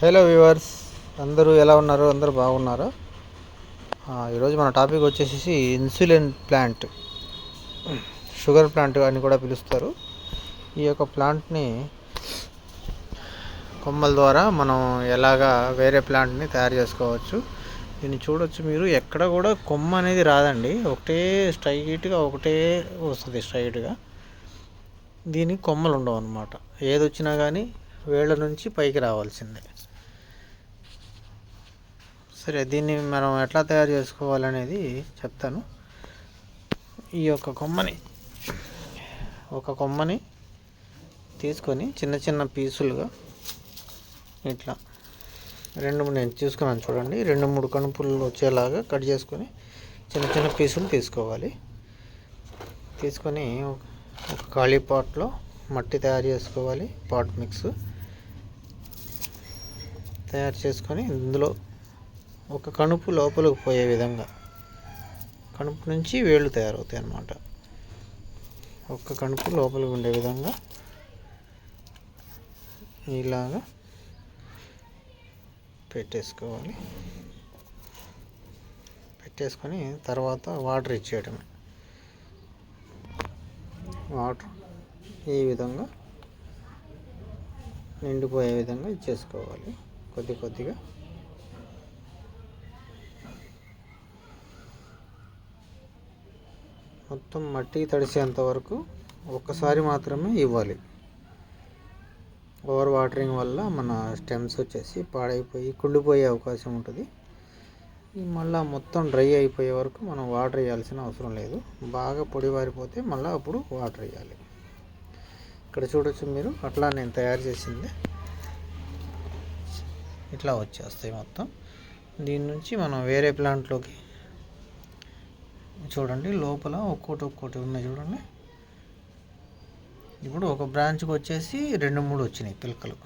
Hello viewers అందరూ ఎలా ఉన్నారు? అందరూ బాగున్నారు? ఈరోజు మన టాపిక్ వచ్చేసి ఇన్సులిన్ ప్లాంట్ షుగర్ ప్లాంట్ అని కూడా పిలుస్తారు. ఈ యొక్క ప్లాంట్ని కొమ్మల ద్వారా మనం ఎలాగా వేరే ప్లాంట్ని తయారు చేసుకోవచ్చు. దీన్ని చూడొచ్చు మీరు. ఎక్కడ కూడా కొమ్మ అనేది రాదండి. ఒకటే స్ట్రైట్గా ఒకటే వస్తుంది స్ట్రైట్గా. దీనికి కొమ్మలు ఉండవు అనమాట ఏది వచ్చినా కానీ వేళ్ళ నుంచి పైకి రావాల్సిందే. సరే దీన్ని మనం ఎట్లా తయారు చేసుకోవాలనేది చెప్తాను. ఈ యొక్క కొమ్మని ఒక కొమ్మని తీసుకొని చిన్న చిన్న పీసులుగా ఇట్లా రెండు మూడు నేను తీసుకున్నాను చూడండి రెండు మూడు కణుపులు వచ్చేలాగా కట్ చేసుకొని చిన్న చిన్న పీసులు తీసుకోవాలి. తీసుకొని ఒక ఒక ఖాళీ పాట్లో మట్టి తయారు చేసుకోవాలి పాట్ మిక్స్. తయారు చేసుకొని ఇందులో ఒక కణుపు లోపలికి పోయే విధంగా. కణుపు నుంచి వేళ్ళు తయారవుతాయి అన్నమాట. ఒక్క కణుపు లోపలికి ఉండే విధంగా ఇలాగా పెట్టేసుకోవాలి. పెట్టేసుకొని తర్వాత వాటర్ ఇచ్చేయడమే వాటర్ ఈ విధంగా నిండిపోయే విధంగా ఇచ్చేసుకోవాలి. కొద్ది కొద్దిగా మొత్తం మట్టి తడిసేంత వరకు ఒక్కసారి మాత్రమే ఇవ్వాలి. ఓవర్ వాటరింగ్ వల్ల మన స్టెమ్స్ వచ్చేసి పాడైపోయి కుళ్ళిపోయే అవకాశం ఉంటుంది. మళ్ళీ మొత్తం డ్రై అయిపోయే వరకు మనం వాటర్ వేయాల్సిన అవసరం లేదు. బాగా పొడి వారిపోతే మళ్ళీ అప్పుడు వాటర్ వేయాలి. ఇక్కడ చూడొచ్చు మీరు అట్లా నేను తయారు చేసింది. ఇట్లా వచ్చేస్తాయి మొత్తం. దీని నుంచి మనం వేరే ప్లాంట్లోకి చూడండి లోపల ఒక్కోటి ఒక్కోటి ఉన్నాయి చూడండి. ఇప్పుడు ఒక బ్రాంచ్కి వచ్చేసి రెండు మూడు వచ్చినాయి పిలకలు.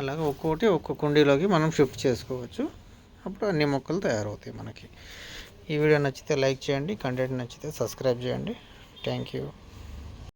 అలాగే ఒక్కోటి ఒక్కొక్క కుండీలోకి మనం షిఫ్ట్ చేసుకోవచ్చు. అప్పుడు అన్ని మొక్కలు తయారవుతాయి మనకి. ఈ వీడియో నచ్చితే లైక్ చేయండి కంటెంట్ నచ్చితే సబ్స్క్రైబ్ చేయండి. Thank you.